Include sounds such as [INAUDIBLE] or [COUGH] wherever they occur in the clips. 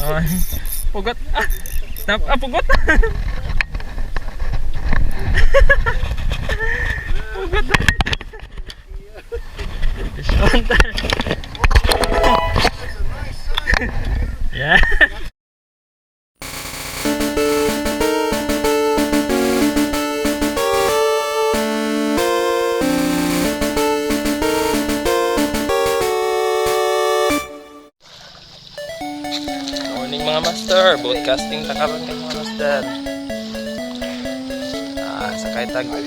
Oh, pugot. Ah, nap, ah pugot. [LAUGHS] pugot. Fish on tayo. Master, broadcasting ta karon kay mga master. Ah, sakay tag ra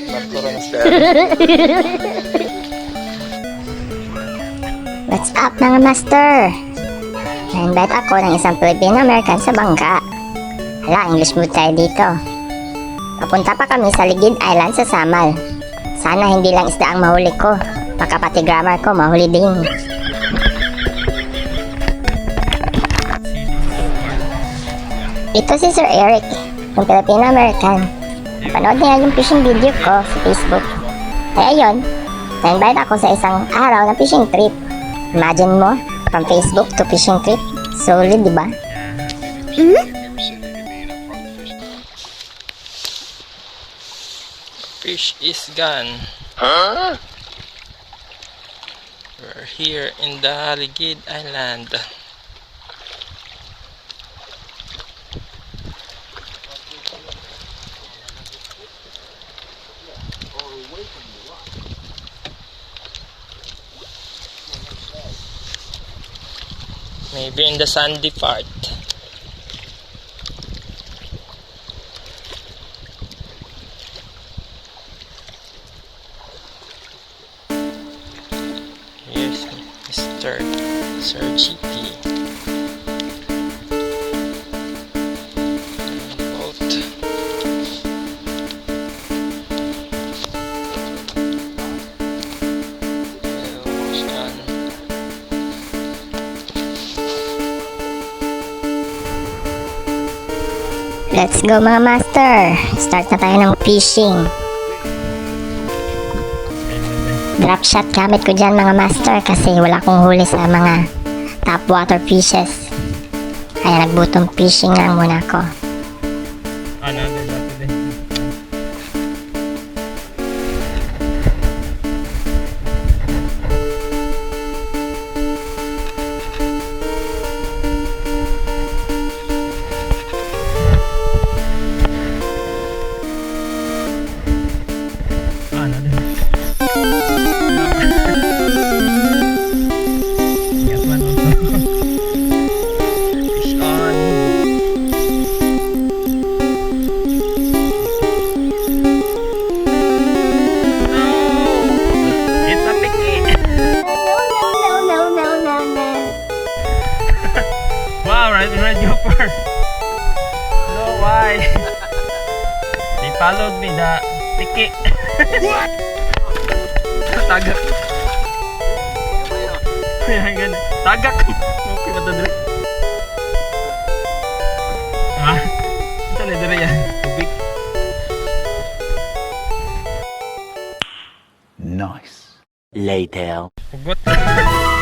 master. [LAUGHS] What's up mga master? Na-invite ako ng isang Filipino-American sa bangka. Hala, English mood tayo dito. Papunta pa kami sa Ligid Island sa Samal. Sana hindi lang isda ang mahuli ko. Baka pati grammar ko mahuli din. Ito si Sir Eric, yung Filipino-American. Panood niya yung fishing video ko sa Facebook. Kaya yun, na-invite ako sa isang araw na fishing trip. Imagine mo, from Facebook to fishing trip. Solid, di ba? Fish is gone. Huh? We're here in the Ligid Island. Maybe in the sandy part. Here's Mr. Sir GP. Let's go mga master. Start na tayo ng fishing. Drop shot gamit ko dyan mga master kasi wala akong huli sa mga top water fishes. Kaya nagbutong fishing lang muna ako. Ano, Red gopher. No, why? They followed me, the picky. What? Tagak. Ayan, ganun. Tagak. Okay ba ito dire? Ah, saan na dire yan? Tubig. Nice. Later. Hugot. [LAUGHS]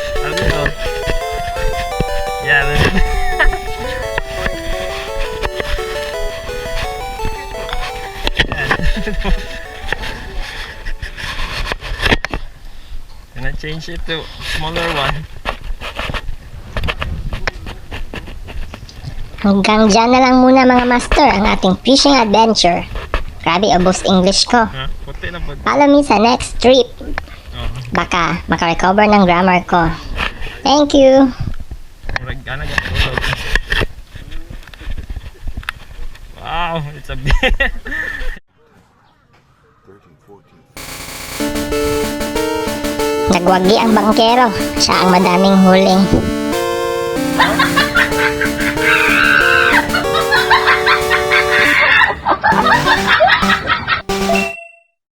change it to smaller one. Hanggang dyan na lang muna mga master ang ating fishing adventure. Grabe, ubos English ko. Ha? Puti na. Follow me sa next trip. Oh. Baka makarecover ng grammar ko. Thank you. Tulog. Wow, it's a bit. [LAUGHS] Nagwagi ang bangkero, siya ang madaming huling.